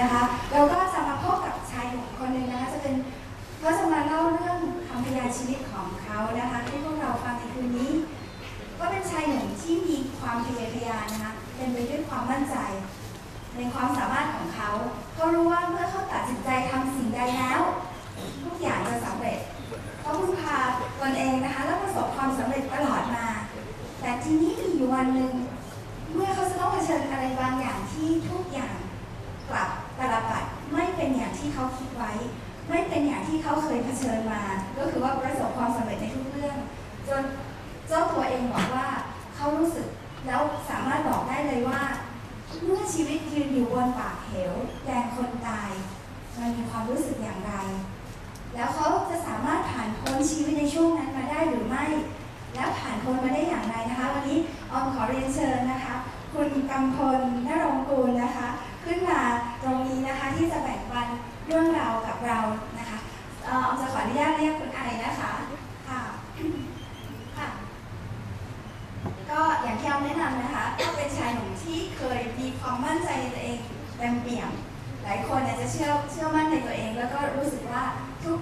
นะคะเราก็จะมาพบกับชายหนุ่มคนหนึ่งนะคะ จะเป็นเขาจะมาเล่าเรื่องคำพยานชีวิตของเขานะคะให้พวกเราฟังในคืนนี้ ก็เป็นชายหนุ่มที่มีความทะเยอทะยานนะคะเป็นไปด้วยความมั่นใจ ในความสามารถของเขาเขารู้ว่าเมื่อเขาตัดสินใจทำสิ่งใดแล้วทุกอย่างจะสำเร็จเขาพึ่งพาตนเองนะคะ แล้วประสบความสำเร็จตลอดมา แต่ทีนี้มีวันหนึ่งเมื่อเขาจะต้องเผชิญอะไรบางอย่างที่ทุกอย่าง กลับตลปัดไม่เป็นอย่างที่เขาคิดไว้ ไม่เป็นอย่างที่เขาเคยเผชิญมา ก็คือว่าประสบความสำเร็จในทุกเรื่อง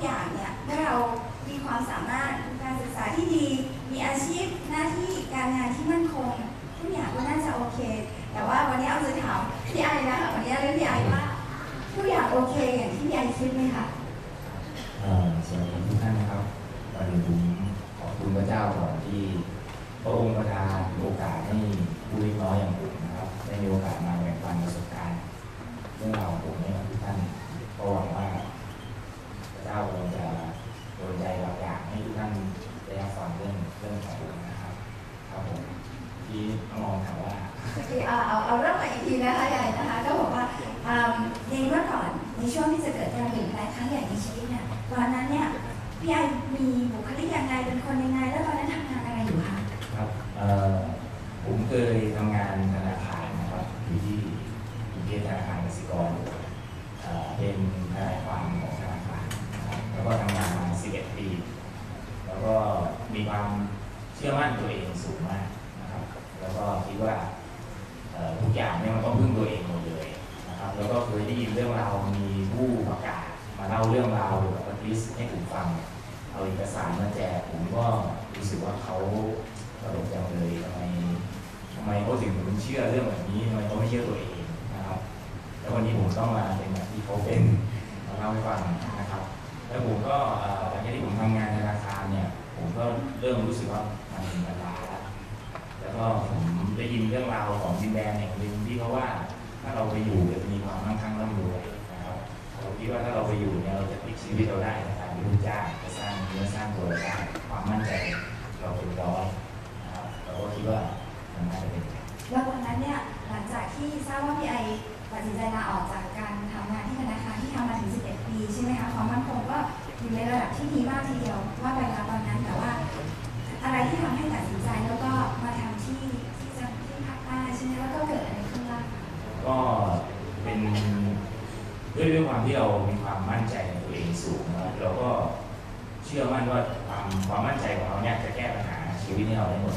อย่างเนี่ยเมื่อเรามีความสามารถการศึกษาที่ดี มีอาชีพหน้าที่การงานที่มั่นคง ทุกอย่างก็น่าจะโอเค แต่ว่าวันนี้เอาจะถามพี่ไอนะคะวันนี้เรื่องพี่ไอว่าทุกอย่างโอเคอย่างที่พี่ไอคิดไหมคะอ่อสวัสดีทุกท่านนะครับก่อนอื่นผมขอบคุณพระเจ้าก่อนที่พระองค์ประทานโอกาสให้ผู้เล็กน้อยอย่างผมนะครับได้มีโอกาสมาแบ่งปันประสบการณ์เรื่องราวของผมให้กับทุกท่านก็หวังว่า ช่วงที่จะเกิดการเปลี่ยนแปลงครั้งใหญ่ในชีวิตเนี่ยตอนนั้นเนี่ยพี่ไอมีบุคลิกยังไงเป็นคนยังไง แล้วตอนนั้นทำงานอะไรอยู่คะครับผมเคย ไมเขาถึงเชื่อเรื่องแบบนี้ทำไมเขาไม่เชื่อตัวเองนะครับ แล้ววันนี้ผมต้องมาเป็นแบบที่เขาเป็นมาเล่าให้ฟังนะครับ แล้วผมก็หลังจากที่ผมทำงานในธนาคารเนี่ย ผมก็เริ่มรู้สึกว่ามันเป็นปัญหาแล้วแล้วก็ผมได้ยินเรื่องราวของดินแดนแห่งหนึ่งที่เขาว่าถ้าเราไปอยู่จะมีความมั่งคั่งร่ำรวยนะครับเราคิดว่าถ้าเราไปอยู่เนี่ยเราจะพลิกชีวิตเราได้นะครับเป็นลูกจ้างจะสร้างเนื้อสร้างตัวเราได้ความมั่นใจเราเป็นร้อยนะครับเราก็คิดว่า มันน่าจะเป็นอย่างนั้นแล้ววันนั้นเนี่ยหลังจากที่ทราบว่าพี่ไอตัดสินใจลาออกจากการทำงานที่ธนาคารที่ทำมาถึง 11 ปีใช่ไหมคะความมั่นคงก็อยู่ในระดับที่ดีมากทีเดียวว่าไปแล้วตอนนั้นแต่ว่า อะไรที่ทำให้ตัดสินใจแล้วก็มาทำที่ที่จังที่ภาคใต้ใช่ไหมแล้วก็เกิดอะไรขึ้นบ้างคะก็เป็นด้วยด้วยความที่เรามีความมั่นใจในตัวเองสูงนะเราก็เชื่อมั่นว่าความความมั่นใจของเราเนี่ยจะแก้ปัญหาชีวิตให้เราได้หมด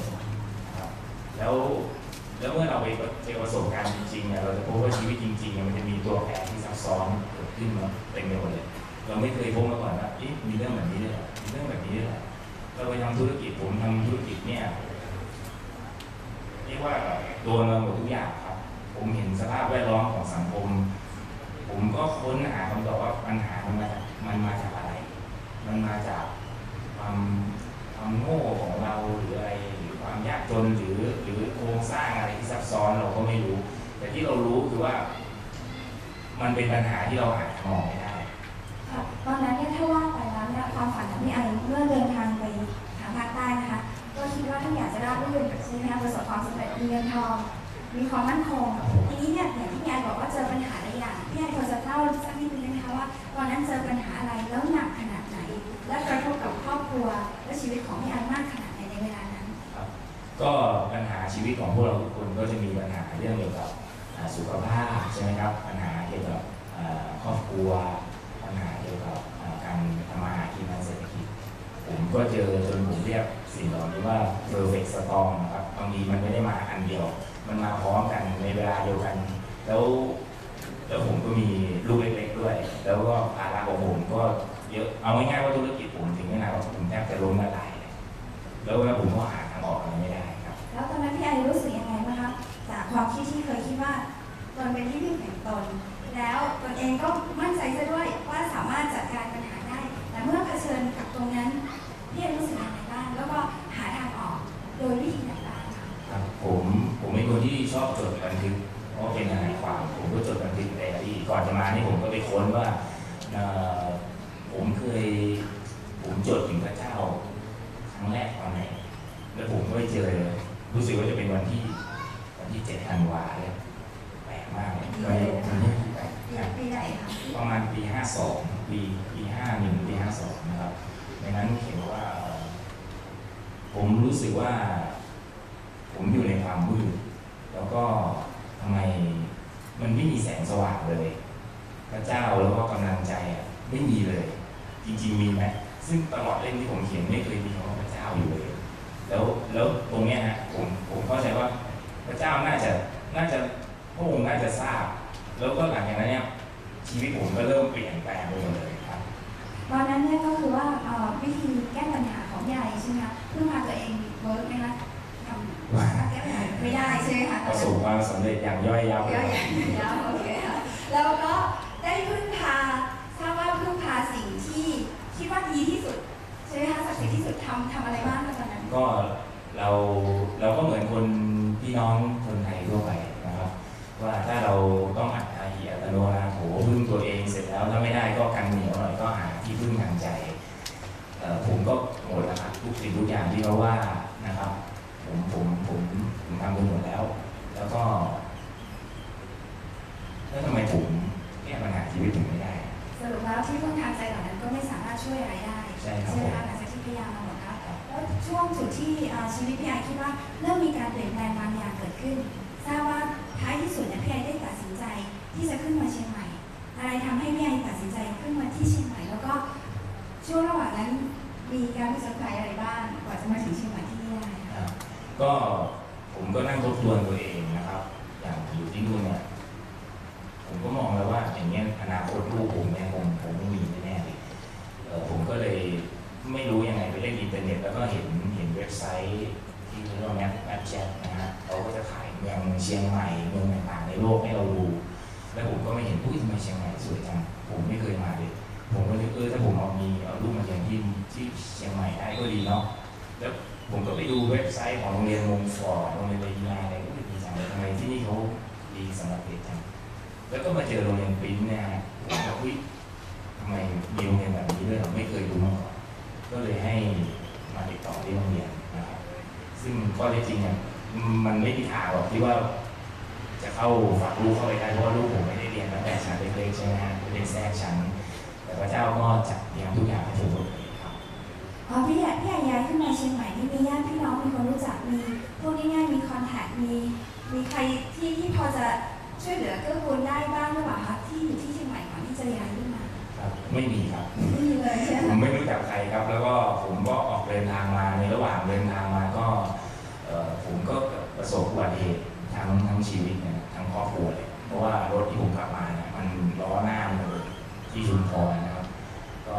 มาจากมันมาจากอะไร มันมาจากความความโง่ของเราหรืออะไรหรือความยากจนหรือหรือโครงสร้างอะไรที่ซับซ้อนเราก็ไม่รู้ แต่ที่เรารู้คือว่า มันเป็นปัญหาที่เราหาทางออกไม่ได้ค่ะตอนนั้นเนี่ยถ้าว่าไปแล้วเนี่ยความฝันของพี่ไอเมื่อเดินทางไปทางภาคใต้นะคะก็คิดว่าถ้าอยากจะราบรื่นใช่ไหมคะประสบความสำเร็จมีเงินทองมีความมั่นคงทีนี้เนี่ยอย่างที่พี่ไอบอกว่าเจอปัญหาหลายอย่างพี่ไอพอจะเล่าสักนิดนึงได้ไหมคะ ว่าตอนนั้นเจอปัญหาอะไรแล้วหนักขนาดไหน และกระทบกับครอบครัวและชีวิตของพี่ไอมากขนาดไหนในเวลานั้น ก็ปัญหาชีวิตของพวกเราทุกคนก็จะมีปัญหาเรื่องเกี่ยวกับสุขภาพใช่ไหมครับปัญหาเกี่ยวกับครอบครัวปัญหาเกี่ยวกับการทำมาหากินทางเศรษฐกิจผมก็เจอจนผมเรียกสิ่งเหล่านี้ว่า perfect storm นะครับบางทีมันไม่ได้มาอันเดียว มันมาพร้อมกันในเวลาเดียวกัน แล้วแล้วผมก็มีลูกเล็ก ด้วย แล้วก็ภาระของผมก็เยอะเอาง่ายๆว่าธุรกิจผมถึงขนาดว่าผมแทบจะล้มละลายเลยแล้วว่าผมก็หาทางออกอะไรไม่ได้ครับ แล้วตอนนั้นพี่ไอรู้สึกยังไงบ้างคะจากความคิดที่เคยคิดว่าตนเป็นที่พึ่งแห่งตน แล้วตนเองก็มั่นใจซะด้วยว่าสามารถจัดการปัญหาได้ แต่เมื่อเผชิญกับตรงนั้นพี่ไอรู้สึกยังไงบ้างแล้วก็หาทางออกโดยวิธีไหนบ้างคะครับผมผมเป็นคนที่ชอบจดบันทึก เพราเป็นทนายความผมก็จดบันทึกในอดีตก่อนจะมานี่ผมก็ไปค้นว่าผมเคยผมจดถึงพระเจ้าครั้งแรกตอนไหน แล้วผมก็ไปเจอรู้สึกว่าจะเป็นวันที่วันที่เจ็ดธันวาเลยแปลกมากเลยไม่ไม่ได้แปลกปีครับปีไหนคะประมาณปี52ปีปี51ปี52นะครับในนั้นเขียนว่า ผมรู้สึกว่า ผมอยู่ในความมืดแล้วก็ ทำไมมันไม่มีแสงสว่างเลย พระเจ้าแล้วก็กำลังใจอะไม่มีเลย จริงๆมีไหมซึ่งตลอดเล่มที่ผมเขียนไม่เคยมีค พึ่งทางใจเอ่อผมก็หมดแล้วครับทุกสิ่งทุกอย่างที่เขาว่านะครับ ผมผมผมผมทำไปหมดแล้ว แล้วก็แล้วทำไมผมแก้ปัญหาชีวิตผมไม่ได้สรุปแล้วที่พึ่งทางใจเหล่านั้นก็ไม่สามารถช่วยอะไรได้ใช่ครับไหมคะหลังจากที่พยายามมาหมดแล้วแล้วช่วงจุดที่เอ่อชีวิตพี่ไอคิดว่าเริ่มมีการเปลี่ยนแปลงบางอย่างเกิดขึ้นทราบว่าท้ายที่สุดเนี่ยพี่ไอได้ตัดสินใจที่จะขึ้นมาเชียงใหม่ อะไรทำให้พี่ไอตัดสินใจขึ้นมาที่เชียงใหม่แล้วก็ช่วงระหว่างนั้นมีการผจารณาอะไรบ้างกว่าจะมาถึงเชียงใหม่ที่นี่ได้ครับก็ผมก็นั่งทบทวนตัวเองนะครับ อย่างอยู่ที่นู่นเนี่ย มันไม่มีทางหรอกที่ว่า จะเข้าฝากลูกเข้าไปได้เพราะว่าลูกผมไม่ได้เรียนตั้งแต่ชั้นเล็กๆใช่ไหมฮะเรียนแทรกชั้นแต่พระเจ้าก็จัดเตรียมทุกอย่างให้ถูกหมดเลยครับอ๋อพี่ใหญ่พี่ใหญ่ย้ายขึ้นมาเชียงใหม่นี่มีญาติพี่น้องมีคนรู้จักมีพวกง่ายๆมีคอนแทคมีมีใครที่ที่พอจะช่วยเหลือเกื้อกูลได้บ้างหรือเปล่าคะที่อยู่ที่เชียงใหม่ก่อนที่จะย้ายขึ้นมาครับไม่มีครับไม่มีเลยใช่ไหผมมไม่รู้จักใครครับ แล้วก็ผมก็ออกเดินทางมาในระหว่างเดินทางมาก็เอ่อผมก็ ประสบอุบัติเหตุทั้งทั้งชีวิตเนี่ยทั้งครอบครัวเลยเพราะว่ารถที่ผมขับมาเนี่ยมันล้อหน้ามันเลยที่ชุมพรนะครับ ก็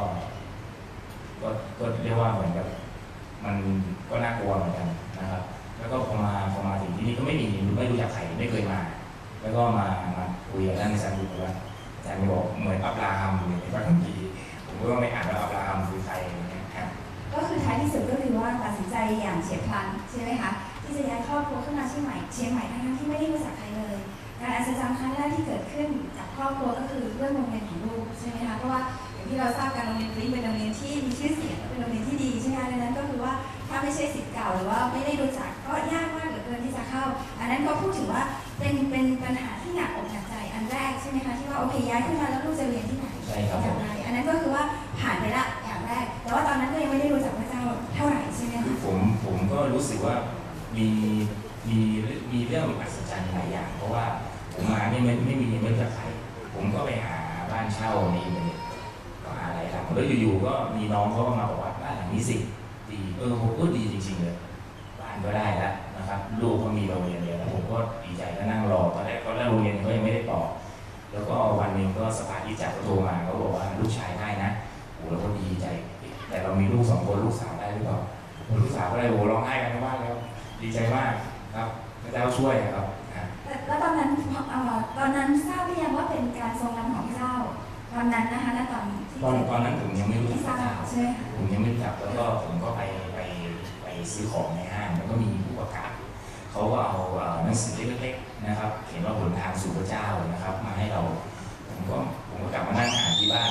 ก็ก็เรียกว่าเหมือนกับมันก็น่ากลัวเหมือนกันนะครับ แล้วก็พอมาพอมาถึงที่นี่ก็ไม่มีไม่รู้จักใครไม่เคยมา แล้วก็มามาคุยกับท่านอาจารย์ดูว่าอาจารย์บอกเหมือนอับราฮัมอยู่ในพระคัมภีร์ผมก็ไม่อ่านว่าอับราฮัมคือใครอย่างเงี้ยครับก็คือท้ายที่สุดก็คือว่าตัดสินใจอย่างเฉียบพลันใช่ไหมคะ ที่จะย้ายครอบครัวขึ้นมาเชียงใหม่เชียงใหม่ทั้งๆที่ไม่ได้รู้จักใครเลย การอัศจรรย์ครั้งแรกที่เกิดขึ้นจากครอบครัวก็คือเรื่องโรงเรียนของลูกใช่ไหมคะเพราะว่าอย่างที่เราทราบกันโรงเรียนนี้เป็นโรงเรียนที่มีชื่อเสียงเป็นโรงเรียนที่ดีใช่ไหมคะดังนั้นก็คือว่าถ้าไม่ใช่สิทธิ์เก่าหรือว่าไม่ได้รู้จักก็ยากมากเหลือเกินที่จะเข้า อันนั้นก็พูดถึงว่าเป็นเป็นปัญหาที่หนักอกหนักใจอันแรกใช่ไหมคะที่ว่าโอเคย้ายขึ้นมาแล้วลูกจะเรียนที่ไหนอย่างไรอันนั้นก็คือว่าผ่านไปละอย่างแรกแต่ว่าตอนนั้นก็ยังไม่ได้รู้จักพระเจ้าเท่าไหร่ใช่ไหมคือคะผมผมก็รู้สึกว่า มีมีมีเรื่องอัศจรรย์หลายอย่าง เพราะว่าผมมาเนี่ยไม่ไม่มีไม่จักใครผมก็ไปหาบ้านเช่าในอินเทอร์เน็ตก็หาหลายหลังแล้วอยู่ๆก็มีน้องเขาก็มาบอกว่าบ้านหลังนี้สิดีเออผมก็ดีจริง ๆเลยบ้านก็ได้แล้วนะครับลูกก็มีโรงเรียนเรียแล้วผมก็ดีใจก็นั่งรอตอนแรกก็แรกโรงเรียนเขายังไม่ได้ต่อแล้วก็วันหนึ่งก็สภาที่จัดก็โทรมาเขาบอกว่าลูกชายได้นะโอ้เราก็ดีใจ แต่เรามีลูกสองคนลูกสาวได้หรือเปล่าลูกสาวก็ได้โอ้ร้องไห้กัน ดีใจมากครับพระเจ้าช่วยครับนะแต่แล้วตอนนั้นเอ่อตอนนั้นทราบหรือยังว่าเป็นการทรงนำของพระเจ้าวันนั้นนะคะณตอนที่ตอนตอนนั้นผมยังไม่รู้ที่จักทพราระบเจ้าใช่ไหมคะผมยังไม่รู้จักแล้วก็ผมก็ไปไปไปซื้อของในห้างแล้วก็มีผู้ประกาศเขาก็เอาเอ่อหนังสือเล็กๆนะครับเขียนว่าหนทางสู่พระเจ้านะครับ มาให้เรา ผมก็ผมก็กลับมานั่งอ่านที่บ้าน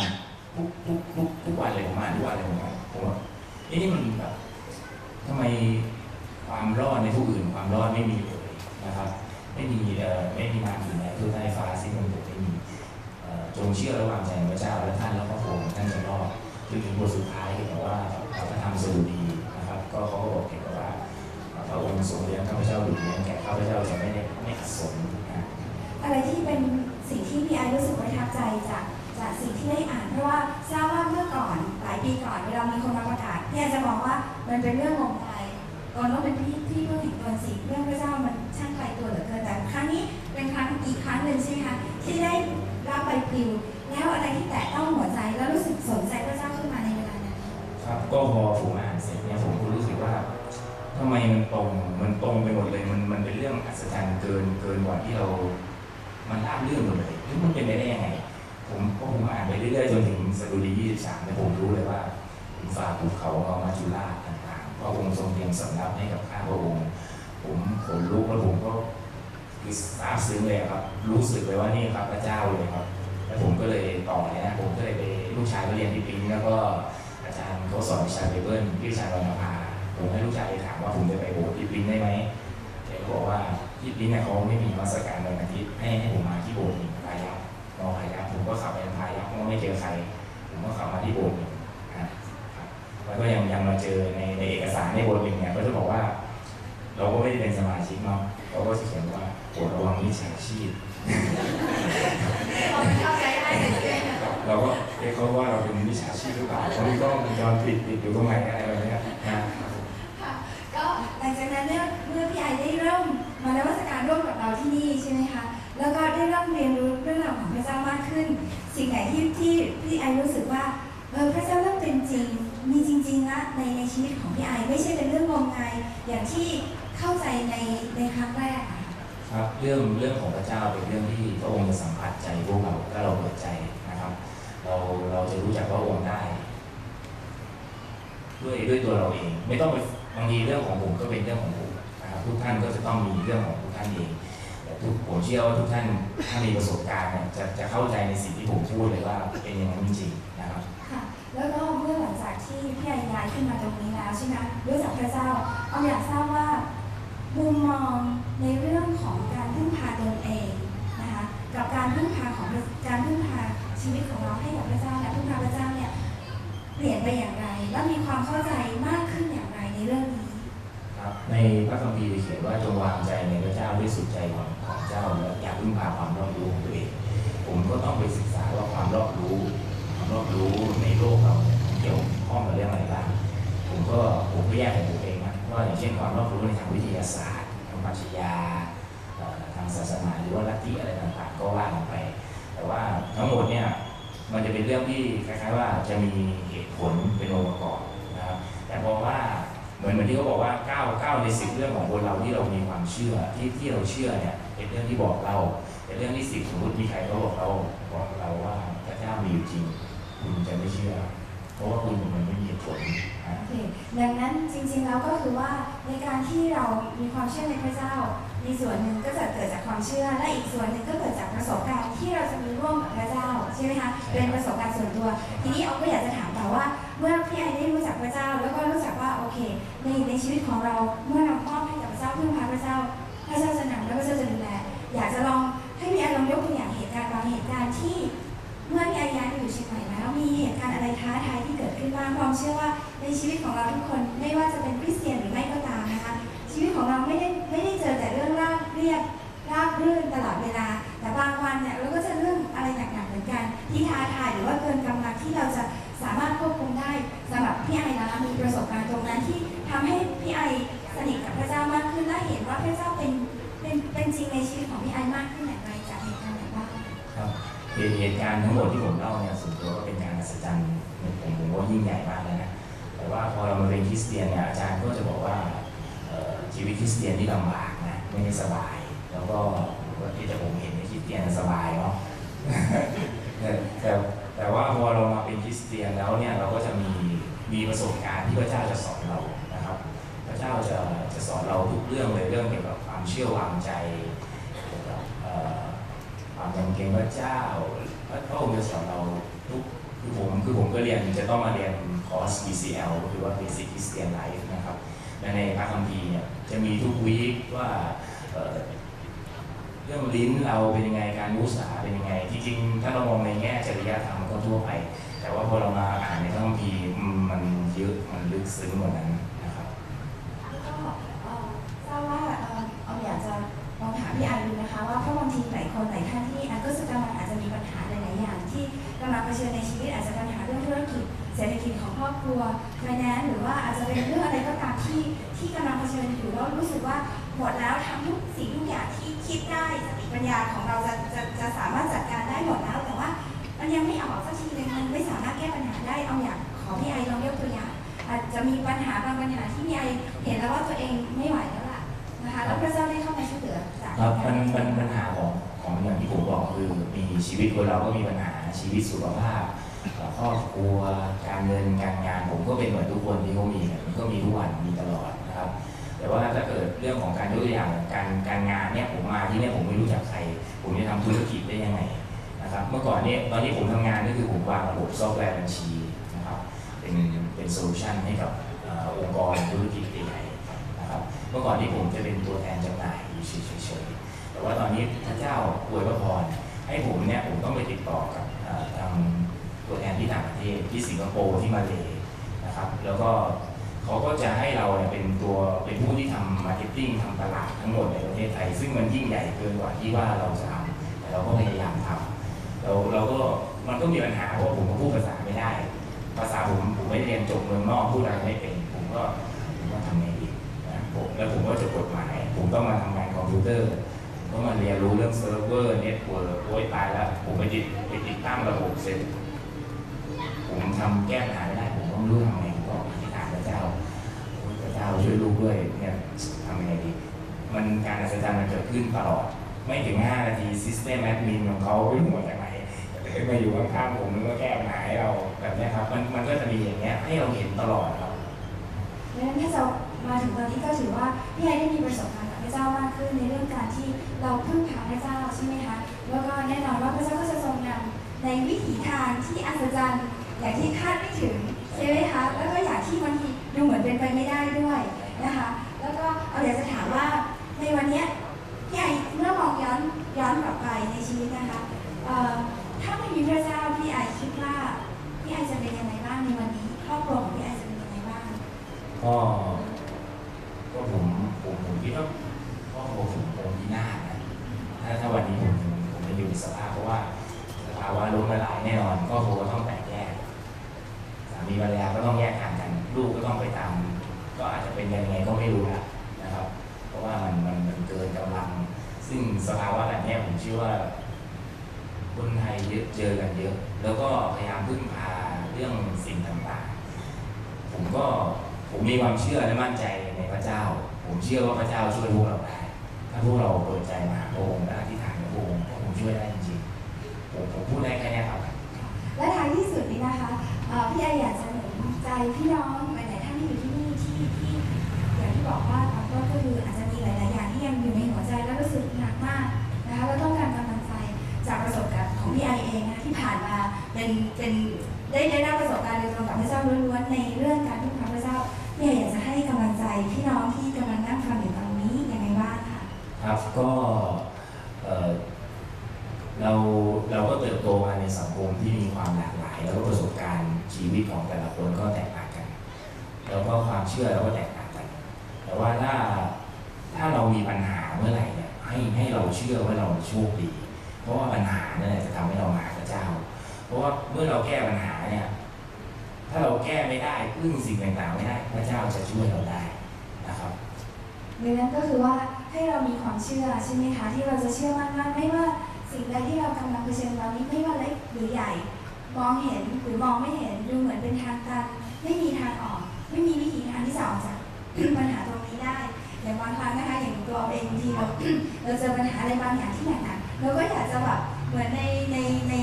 ทุกทุกทุกทุกวันเลยผมอ่านทุกวันเลยผมอ่านผมว่าเอ๊ะนี่มันแบบทำไม ความรอดในผู้อื่น ความรอดไม่มีเลยนะครับ ไม่มีไม่มีน้ำถึงไหนเพื่อใต้ฟ้าสิ้นมันบกไม่มีจงเชื่อและวางใจพระเจ้าและท่านแล้วก็พรท่านจะรอดคือถึงบทสุดท้ายเกี่ยวกับว่าพระธรรมสดุดีนะครับ ก็เขาก็บอกเกี่ยวกับว่าพระองค์ทรงเลี้ยงข้าพเจ้าดุเลี้ยงแก่ข้าพเจ้าจะไม่ได้ไม่ขัดสนนะอะไรที่เป็นสิ่งที่พี่ไอรู้สึกประทับใจจากจากสิ่งที่ได้อ่านเพราะว่าทราบว่าเมื่อก่อนหลายปีก่อนเวลามีคนมาประกาศพี่ไอจะมองว่ามันเป็นเรื่องงมงาย ตอนนั้นเป็นพี่ที่เพิ่งเห็นตัวสิ่งเรื่องพระเจ้ามันช่างไกลตัวเหลือเกินแต่ครั้งนี้เป็นครั้งอีกครั้งหนึ่งใช่ไหมคะที่ได้รับใบปลิวแล้วอะไรที่แตะต้องหัวใจแล้วรู้สึกสนใจพระเจ้าขึ้นมาในเวลานั้นครับก็พอผมอ่านเสร็จเนี่ยผมก็รู้สึกว่าทำไมมันตรงมันตรงไปหมดเลยมันมันเป็นเรื่องอัศจรรย์เกินเกินกว่าที่เรา มันราบเรื่องหมดเลยหรือมันเป็นไปได้ยังไงผมก็ผมอ่านไปเรื่อยๆจนถึงสดุดี23เนี่ยผมรู้เลยว่าผมฝ่าภูเขาเอามาจุฬาต่างๆ พระองค์ทรงเตรียมสำรับให้กับข้าพระองค์ ผมขนลุกแล้วผมก็คือซาบซึ้งเลยครับ รู้สึกเลยว่านี่ครับพระเจ้าเลยครับ แล้วผมก็เลยต่อเลยนะผมก็เลยไปลูกชายก็เรียนที่ปิ๊งแล้วก็อาจารย์เขาสอนวิชาไบเบิลพี่ชายวรรณภาผมให้ลูกชายไปถามว่าผมจะไปโบสถ์ที่ปิ๊งได้ไหมแกก็บอกว่าที่ปิ๊งเนี่ยเขาไม่มีนมัสการวันอาทิตย์ให้ให้ผมมาที่โบสถ์หนึ่งพายัพมอพายัพผมก็ขับไปพายัพก็ไม่เจอใครผมก็ขับมาที่โบสถ์ แล้วก็ยังยังมาเจอในในเอกสารในโบสถ์หนึ่งเนี่ยก็จะบอกว่า เราก็ไม่ได้เป็นสมาชิกเนาะเราก็จะเขียนว่าโปรดระวังมิจฉาชีพเข้าใจได้เลยใช่ไหมคะเราก็เอ๊ะเขาว่าเราเป็นมิจฉาชีพหรือเปล่าเขามีกล้องวงจรปิดติดอยู่ตรงไหนอะไรแบบเนี้ยนะค่ะก็หลังจากนั้นเนี่ยเมื่อพี่ไอได้เริ่มมานมัสการร่วมกับเราที่นี่ใช่ไหมคะแล้วก็ได้เริ่มเรียนรู้เรื่องราวของพระเจ้ามากขึ้น สิ่งไหนที่ที่พี่ไอรู้สึกว่าเออพระเจ้าเริ่มเป็นจริง มีจริงๆนะในในชีวิตของพี่ไอไม่ใช่เป็นเรื่องงมงายอย่างที่เข้าใจในในครั้งแรกอะค่ะครับเรื่องเรื่องของพระเจ้าเป็นเรื่องที่พระองค์จะสัมผัสใจพวกเราถ้าเราเปิดใจนะครับ เราเราจะรู้จักพระองค์ได้ ด้วยด้วยตัวเราเอง ไม่ต้องไปบางทีเรื่องของผมก็เป็นเรื่องของผมนะครับทุกท่านก็จะต้องมีเรื่องของทุกท่านเองแต่ทุกผมเชื่อว่าทุกท่านถ้ามีประสบการณ์เนี่ยจะจะเข้าใจในสิ่งที่ผมพูดเลยว่าเป็นอย่างนั้นจริงๆนะครับค่ะแล้วก็เมื่อหลัง จากที่พี่ไอย้ายขึ้นมาตรงนี้แล้วใช่ไหมรู้จักพระเจ้าเอาอยากทราบว่ามุมมองในเรื่องของการพึ่งพาตนเองนะคะกับการพึ่งพาของการพึ่งพาชีวิตของเราให้กับพระเจ้าและพึ่งพาพระเจ้าเนี่ยเปลี่ยนไปอย่างไร และมีความเข้าใจมากขึ้นอย่างไรในเรื่องนี้ครับในพระคัมภีร์เขียนว่าจงวางใจในพระเจ้าด้วยสุดใจของของเจ้าและอย่าพึ่งพาความรอบรู้ของตัวเองผมก็ต้องไปศึกษาว่าความรอบรู้ความรอบรู้ในโลกเราเนี่ยเกี่ยว ข้องกับเรื่องอะไรบ้างผมก็ผมก็แยกของผมเองนะว่าอย่างเช่นความรอบรู้ในทางวิทยาศาสตร์ทางปรัชญาทางศาสนาหรือว่าลัทธิอะไรต่างๆ ก็ว่ากันไป แต่ว่าทั้งหมดเนี่ยมันจะเป็นเรื่องที่คล้ายๆว่าจะมีเหตุผลเป็นองค์ประกอบนะครับแต่พอว่าเหมือนเหมือนที่เขาบอกว่าก้าวในสิบเรื่องของคนเราที่เรามีความเชื่อที่ที่เราเชื่อเนี่ยเป็นเรื่องที่บอกเราเป็นเรื่องที่สิบสมมติมีใครเขาบอกเราบอกเราว่าพระเจ้ามีอยู่จริงคุณจะไม่เชื่อ เพราะว่าคุณมันไม่มีผลนะโอเคดังนั้นจริงๆแล้วก็คือว่าในการที่เรามีความเชื่อในพระเจ้า มีส่วนหนึ่งก็จะเกิดจากความเชื่อ และอีกส่วนหนึ่งก็เกิดจากประสบการณ์ที่เราจะมีร่วมกับพระเจ้าใช่ไหมคะ เป็นประสบการณ์ส่วนตัว ทีนี้เอาก็อยากจะถามแต่อว่า เมื่อพี่ไอได้รู้จักพระเจ้า แล้วก็รู้จักว่าโอเค ในในชีวิตของเราเมื่อเรามอบให้กับพระเจ้าพึ่งพาพระเจ้า พระเจ้าจะนำและพระเจ้าจะดูแล อยากจะลองให้พี่ไอลองยกตัวอย่างเหตุการณ์บางเหตุการณ์ที่ ย้ายมาอยู่เชียงใหม่แล้ว มีเหตุการณ์อะไรท้าทายที่เกิดขึ้นบ้างความเชื่อว่าในชีวิตของเราทุกคนไม่ว่าจะเป็นคริสเตียนหรือไม่ก็ตามนะคะชีวิตของเราไม่ได้ไม่ได้เจอแต่เรื่องราบเรียบราบรื่นตลอดเวลา แต่บางวันเนี่ยเราก็จะเรื่องอะไรหนักๆเหมือนกันที่ท้าทายหรือว่าเกินกำลังที่เราจะสามารถควบคุมได้สำหรับพี่ไอนะคะมีประสบการณ์ตรงนั้นที่ทำให้พี่ไอสนิทกับพระเจ้ามากขึ้นและเห็นว่าพระเจ้าเป็นเป็นเป็นจริงในชีวิตของพี่ไอมากขึ้นอย่างไรจากเหตุการณ์ไหนบ้างครับ เหตุเหตุการณ์ทั้งหมดที่ผมเล่าเนี่ยส่วนตัวก็เป็นการอัศจรรย์ผมผมว่ายิ่งใหญ่มากเลยนะแต่ว่าพอเรามาเป็นคริสเตียนเนี่ยอาจารย์ก็จะบอกว่าชีวิตคริสเตียนที่ลำบากนะไม่ได้สบาย แล้วก็ที่จะผมเห็นในคริสเตียนสบายเนาะแต่แต่แต่ว่าพอเรามาเป็นคริสเตียนแล้วเนี่ยเราก็จะมีมีประสบการณ์ที่พระเจ้าจะสอนเรานะครับ พระเจ้าจะจะสอนเราทุกเรื่องเลยเรื่องเกี่ยวกับความเชื่อวางใจเกี่ยวกับเอ่อ ความยำเกรงพระเจ้าพระพระองค์จะสอนเราทุกคือผมคือผมก็เรียนจะต้องมาเรียนคอร์ส BCL หรือว่า Basic Christian Life นะครับและในพระคัมภีร์เนี่ยจะมีทุกวีคว่าเเรื่องลิ้นเราเป็นยังไงการมุสาเป็นยังไงจริงๆถ้าเรามองในแง่จริยธรรมก็ทั่วไป แต่ว่าพอเรามาอ่านในพระคัมภีร์อืมมันเยอะมันลึกซึ้งกว่านั้น ครัวไฟแนนซ์หรือว่าอาจจะเป็นเรื่องอะไรก็ตามที่ที่กำลังเผชิญอยู่แล้วรู้สึกว่าหมดแล้วทำทุกสิ่งทุกอย่างที่คิดได้สติปัญญาของเราจะจะจะสามารถจัดการได้หมดแล้ว แต่ว่ามันยังไม่ออกสักทีเลยมันไม่สามารถแก้ปัญหาได้เอาอย่างขอพี่ไอลองยกตัวอย่าง อาจจะมีปัญหาบางปัญหาที่พี่ไอเห็นแล้วว่าตัวเองไม่ไหวแล้วล่ะนะคะแล้วพระเจ้าได้เข้ามาช่วยเหลือจากครับมันมันปัญหาของของอย่างที่ผมบอกคือมีชีวิตคนเราก็มีปัญหาชีวิตสุขภาพ ครอบครัวการเงินการงานผมก็เป็นเหมือนทุกคนที่เขามีมันก็มีทุกวันมีตลอดนะครับ แต่ว่าถ้าเกิดเรื่องของการยกตัวอย่างการการงานเนี่ยผมมาที่เนี่ยผมไม่รู้จักใคร ผมจะทำธุรกิจได้ยังไงนะครับ เมื่อก่อนเนี่ยตอนที่ผมทำงานก็คือผมวางระบบซอฟต์แวร์บัญชีนะครับเป็นเป็นโซลูชันให้กับองค์กรธุรกิจใหญ่นะครับ เมื่อก่อนที่ผมจะเป็นตัวแทนจำหน่ายอยู่เฉยๆแต่ว่าตอนนี้พระเจ้าอวยพระพรให้ผมเนี่ยผมต้องไปติดต่อกับทาง ตัวแทนที่ต่างประเทศที่สิงคโปร์ที่มาเลนะครับ แล้วก็เขาก็จะให้เราเนี่ยเป็นตัวเป็นผู้ที่ทำมาร์เก็ตติ้งทำตลาดทั้งหมดในประเทศไทย ซึ่งมันยิ่งใหญ่เกินกว่าที่ว่าเราจะทำแต่เราก็พยายามทำเราเราก็มันก็มีปัญหาเพราะว่าผมก็พูดภาษาไม่ได้ ภาษาผมผมไม่ได้เรียนจบเมืองนอกพูดอะไรไม่เป็นผมก็ผมก็ทำไงดีนะผมแล้วผมก็จะกฎหมาย ผมต้องมาทำงานคอมพิวเตอร์ผมต้องมาเรียนรู้เรื่องเซิร์ฟเวอร์เน็ตเวิร์กโอ้ยตายแล้ว ผมไปติดไปติดตั้งระบบเสร็จ ผมทำแก้ปัญหาไม่ได้ผมต้องรู้ทำไงผมก็อธิษฐานพระเจ้าพระเจ้าช่วยลูกด้วยเนี่ยทำยังไงดีมันการอัศจรรย์มันเกิดขึ้นตลอด ไม่ถึง 5 นาทีซิสเต็มแอดมินของเขาไม่รู้มาจากไหนเดินมาอยู่ข้างๆผมแล้วก็แก้ปัญหาให้เราแบบนี้ครับ มันมันก็จะมีอย่างเงี้ยให้เราเห็นตลอดครับดังนั้นถ้าเรามาถึงตอนนี้ก็ถือว่าพี่ไอได้มีประสบการณ์กับพระเจ้ามากขึ้นในเรื่องการที่เราพึ่งพาพระเจ้าใช่ไหมคะแล้วก็แน่นอนว่าพระเจ้าก็จะทรงนำในวิถีทางที่อัศจรรย์ อย่างที่คาดไม่ถึงใช่ไหมคะแล้วก็อย่างที่บางทีดูเหมือนเป็นไปไม่ได้ด้วยนะคะแล้วก็เอาอยากจะถามว่าในวันนี้ยพี่ไอเมื่อมองย้อนย้อนกลับไปในชีวิตนะคะถ้าไม่มีพระเจ้าพี่ไอคิดว่าพี่ไอจะเป็นยังไงบ้างในวันนี้ครอบครัวของพี่ไอจะเป็นยังไงบ้างก็ก็ผมผมผมคิดว่าก็ผมผมคงพินาศนะถ้าถ้าวันนี้ผมผมจะอยู่ในสภาพเพราะว่าสภาวะล้มละลายแน่นอนก็คงต้องแตก มีภรรยาก็ต้องแยกทางกัน ลูกก็ต้องไปตาม ก็อาจจะเป็นยังไงก็ไม่รู้ละนะครับ เพราะว่ามันมันมันเกินกำลัง ซึ่งสภาวะแบบนี้ผมเชื่อว่าคนไทยเยอะเจอกันเยอะ แล้วก็พยายามพึ่งพาเรื่องสิ่งต่างๆ ผมก็ผมมีความเชื่อและมั่นใจในพระเจ้า ผมเชื่อว่าพระเจ้าช่วยพวกเราได้ ถ้าพวกเราเปิดใจมาหาพระองค์และอธิษฐานพระองค์พระองค์ช่วยได้จริงๆผมผมพูดได้แค่นี้ครับและท้ายที่สุด นี้นะคะพี่ไออยากจะหนุนใจพี่น้องหลายๆท่านที่อยู่ที่นี่ที่ที่อย่างที่บอกว่าก็ก็คืออาจจะมีหลายๆอย่างที่ยังอยู่ในหัวใจและรู้สึกหนักมากนะคะแล้วต้องการกำลังใจจากประสบการณ์ของพี่ไอเองนะที่ผ่านมาเป็นเป็นได้ได้รับประสบการณ์โดยตรงกับพระเจ้าล้วนๆในเรื่องการพึ่งพาพระเจ้าพี่ไออยากจะให้กำลังใจพี่น้องที่กำลังนั่งฟังอยู่ตรงนี้ยังไงบ้างคะครับก็เอ่อเราเราก็เติบโตมาในสังคมที่มีความหลากหลาย แล้วก็ประสบการณ์ชีวิตของแต่ละคนก็แตกต่างกัน แล้วก็ความเชื่อเราก็แตกต่างกัน แต่ว่าถ้าถ้าเรามีปัญหาเมื่อไหร่เนี่ยให้ให้เราเชื่อว่าเราโชคดี เพราะว่าปัญหาเนั่นแหละจะทำให้เรามาหาพระเจ้า เพราะว่าเมื่อเราแก้ปัญหาเนี่ยถ้าเราแก้ไม่ได้พึ่งสิ่งต่างๆไม่ได้พระเจ้าจะช่วยเราได้นะครับดังนั้นก็คือว่าให้เรามีความเชื่อใช่ไหมคะที่เราจะเชื่อมั่นว่าไม่ว่าสิ่งใดที่เรากำลังเผชิญตอนนี้ไม่ว่าเล็กหรือใหญ่ มองเห็นหรือมองไม่เห็นดูเหมือนเป็นทางตันไม่มีทางออก ไม่มีวิธีทางที่จะออกจากปัญหาตรงนี้ได้อย่างบางครั้งนะคะอย่างตัวเราเองบางทีเราเราเจอปัญหาอะไรบางอย่างที่หนักๆเราก็อยากจะแบบเหมือนในในใน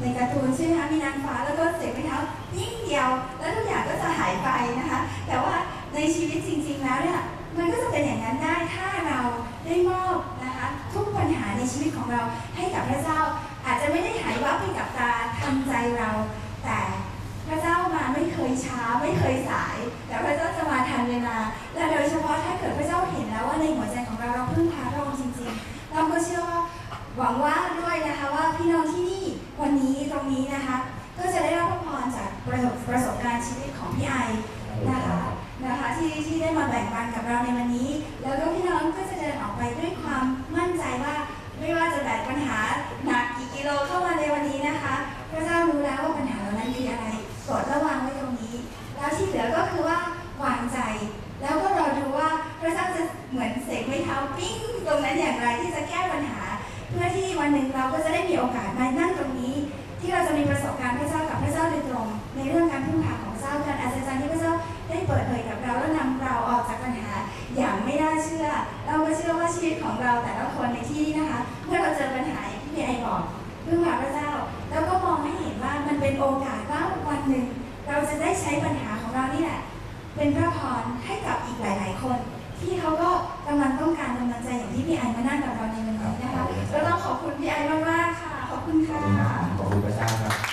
ในการ์ตูนใช่ไหมคะมีนางฟ้าแล้วก็เสียงไม้เท้ายิ่งเดียว แล้วทุกอย่างก็จะหายไปนะคะ แต่ว่าในชีวิตจริง ๆแล้วเนี่ยมันก็จะเป็นอย่างนั้นได้ถ้าเราได้มอบนะคะทุกปัญหาในชีวิตของเราให้กับพระเจ้า อาจจะไม่ได้หายวับไปกับตาทันใจเรา แต่พระเจ้ามาไม่เคยช้า ไม่เคยสาย แต่พระเจ้าจะมาทันเวลา และโดยเฉพาะถ้าเกิดพระเจ้าเห็นแล้วว่าในหัวใจของเราเราพึ่งพาพระองค์จริงๆ เราก็เชื่อว่าหวังว่าด้วยนะคะว่าพี่น้องที่นี่วันนี้ตรงนี้นะคะ ก็จะได้รับพระพรจากประสบประสบการณ์ชีวิตของพี่ไอนะคะนะคะที่ที่ได้มาแบ่งปันกับเราในวันนี้ วันหนึ่งเราก็จะได้มีโอกาสมานั่งตรงนี้ ที่เราจะมีประสบการณ์พระเจ้ากับพระเจ้าโดยตรง ในเรื่องการพึ่งพาของพระเจ้าการอัศจรรย์ที่พระเจ้าได้เปิดเผยกับเราและนำเราออกจากปัญหา อย่างไม่น่าเชื่อ เราก็เชื่อว่าชีวิตของเราแต่ละคนในที่นี้นะคะ เมื่อเราเจอปัญหาอย่างที่พี่ไอบอกพึ่งพาพระเจ้า แล้วก็มองให้เห็นว่ามันเป็นโอกาสว่าวันหนึ่งเราจะได้ใช้ปัญหาของเรานี่แหละเป็นพระพรให้กับอีกหลาย ๆ คน ที่เขาก็กำลังต้องการกำลังใจอย่างที่พี่ไอมานั่งกับเราในวันนี้นะคะก็ต้องขอบคุณพี่ไอมากๆค่ะ ขอบคุณขอบค่ะคุณมากขอบคุณพระเจ้าครับ